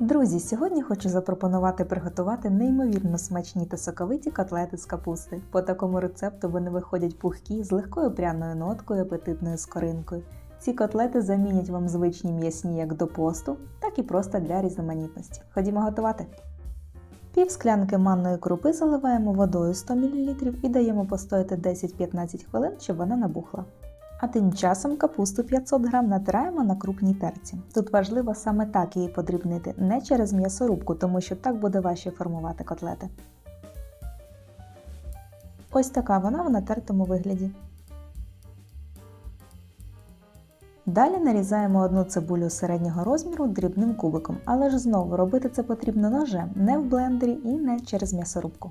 Друзі, сьогодні хочу запропонувати приготувати неймовірно смачні та соковиті котлети з капусти. По такому рецепту вони виходять пухкі з легкою пряною ноткою, апетитною скоринкою. Ці котлети замінять вам звичні м'ясні як до посту, так і просто для різноманітності. Ходімо готувати. Пів склянки манної крупи заливаємо водою 100 мл і даємо постояти 10-15 хвилин, щоб вона набухла. А тим часом капусту 500 г натираємо на крупній терці. Тут важливо саме так її подрібнити, не через м'ясорубку, тому що так буде важче формувати котлети. Ось така вона в натертому вигляді. Далі нарізаємо одну цибулю середнього розміру дрібним кубиком, але ж знову робити це потрібно ножем, не в блендері і не через м'ясорубку.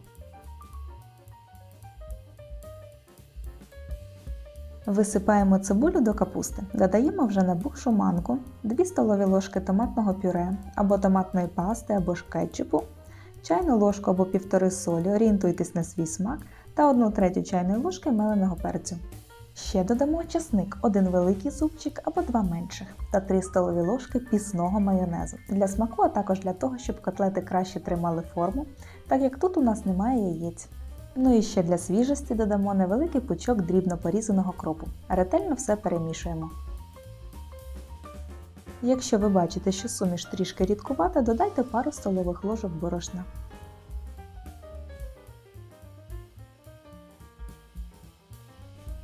Висипаємо цибулю до капусти, додаємо вже набухшу манку, 2 столові ложки томатного пюре або томатної пасти або ж кетчупу, чайну ложку або півтори солі, орієнтуйтесь на свій смак та 1 третю чайної ложки меленого перцю. Ще додамо часник, один великий зубчик або два менших та 3 столові ложки пісного майонезу для смаку, а також для того, щоб котлети краще тримали форму, так як тут у нас немає яєць. Ну і ще для свіжості додамо невеликий пучок дрібно порізаного кропу. Ретельно все перемішуємо. Якщо ви бачите, що суміш трішки рідкувата, додайте пару столових ложок борошна.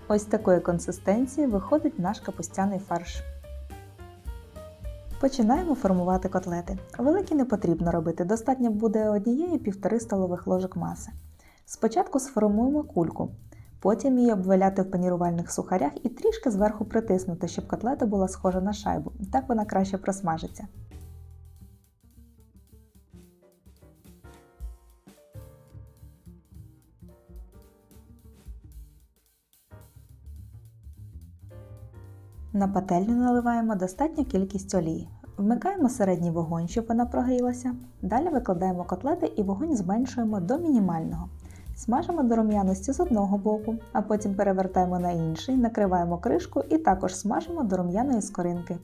Ось такої консистенції виходить наш капустяний фарш. Починаємо формувати котлети. Великі не потрібно робити, достатньо буде однієї півтори столових ложок маси. Спочатку сформуємо кульку, потім її обваляти в панірувальних сухарях і трішки зверху притиснути, щоб котлета була схожа на шайбу. Так вона краще просмажиться. На пательню наливаємо достатню кількість олії. Вмикаємо середній вогонь, щоб вона прогрілася. Далі викладаємо котлети і вогонь зменшуємо до мінімального. Смажимо до рум'яності з одного боку, а потім перевертаємо на інший, накриваємо кришку і також смажимо до рум'яної скоринки.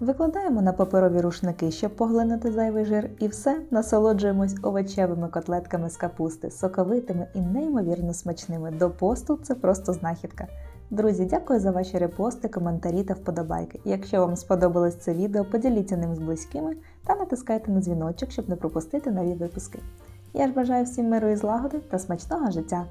Викладаємо на паперові рушники, щоб поглинути зайвий жир, і все насолоджуємось овочевими котлетками з капусти, соковитими і неймовірно смачними. До посту це просто знахідка. Друзі, дякую за ваші репости, коментарі та вподобайки. Якщо вам сподобалось це відео, поділіться ним з близькими та натискайте на дзвіночок, щоб не пропустити нові випуски. Я ж бажаю всім миру і злагоди та смачного життя!